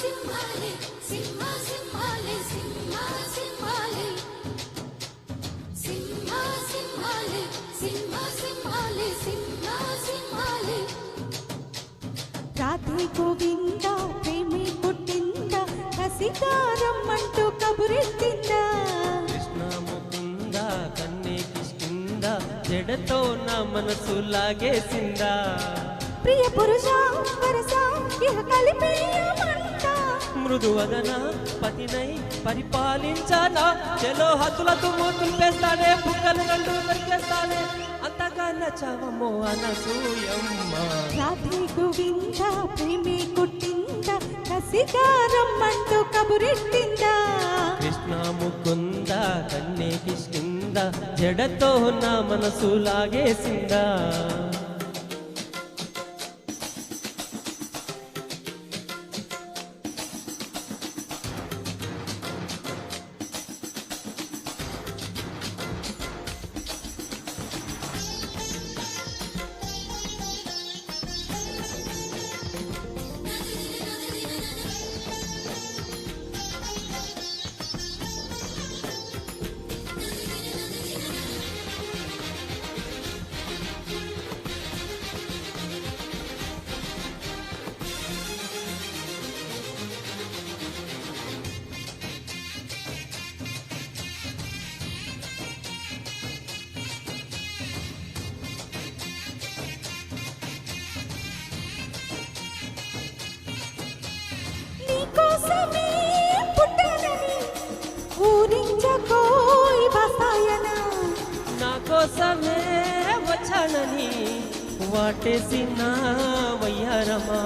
సింహాలే సింహ సింహాలే సింహ సింహాలే. సింహ సింహాలే సింహ సింహాలే సింహ సింహాలే. జడతో నా మనసు లాగేసిందా. ప్రియ పురుష వరస కలిపి మృదువదన పతినై పరిపాలించానా? చెలో హద్దులతో మూతులు పేస్తానే బుక్కలు రెండు దొరికేస్తానే అంతగా నచ్చావమ్మో అనసూయమ్మ. రాధే గోవింద ప్రేమే కొట్టింద కసిగారమ్మంటూ కబురెట్టిందా? కృష్ణ ముకుంద కన్నే కిష్కింద జడతో నా మనసు లాగేసిందా? వచ్చానని వాటేసిన వయ్యారమా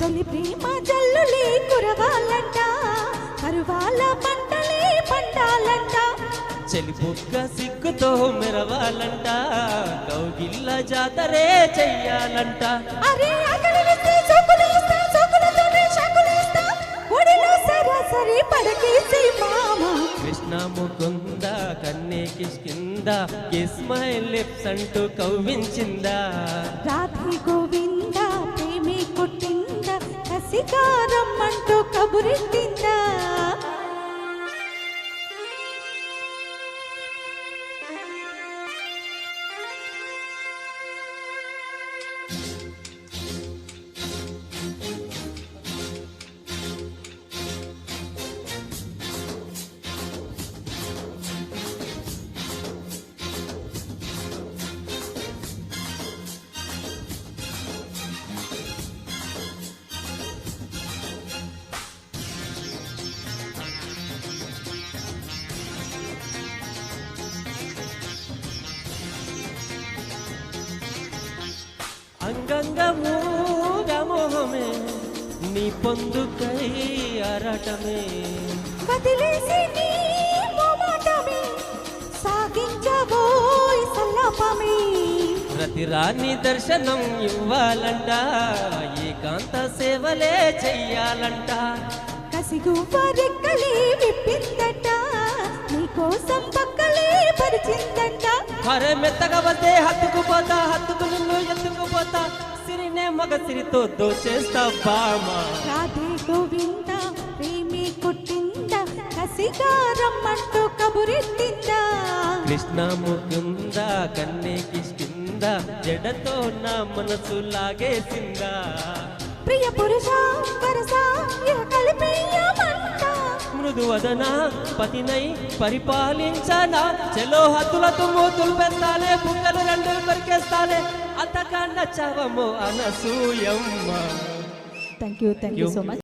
తొలి ప్రేమ జల్లులే కురవాలంట కరువాల పంటలే పండాలంట. చెలిపుక్క సిగ్గుతో మెరవాలంట కౌగిల్ల జాతరే చెయ్యాలంట. అరే ఒడిలో సరాసరి పడకేసి ముకుంద కన్నే కిష్కిందా కిస్ మై లిప్స్ అంటూ కవ్వించిందా? రాధే గోవింద ప్రేమే అంటూ కబురింది కబురెట్టిందా అంగంగమూగమోహమే నీ పొందుకై అరటమే. వదిలేసి నీ మొమాటమే సాగించబోయ్ సల్లాపమే ప్రతి రాణి దర్శనం ఇవ్వాలంట ఏకాంత సేవలే చెయ్యాలంట. కసిగువ్వ రెక్కలే విప్పిందట నీకోసం పక్కలే పరిచిందంట. అరే మెత్తగా వస్తే హత్తుకుపోతా హత్తుకు నిన్ను ఎత్తుకుపోతా సిరినే మగ సిరితో దోచేస్తా బామా. రాధే గోవింద ప్రేమి కొట్టింద కసిగారమ్మంటూ కబురెట్టిందా కృష్ణ ముకుంద కన్నే కిష్కింద జడతో నా మనసు లాగేసిందా. ప్రియ పురుష మృదువదన పతినై పరిపాలించనా? చెలో హద్దులతో మూతులు పెస్తానే బుక్కలు రెండు కొరికేస్తానే. అంతగా నచ్చావమ్మో Anasuyamma. Thank you thank you so much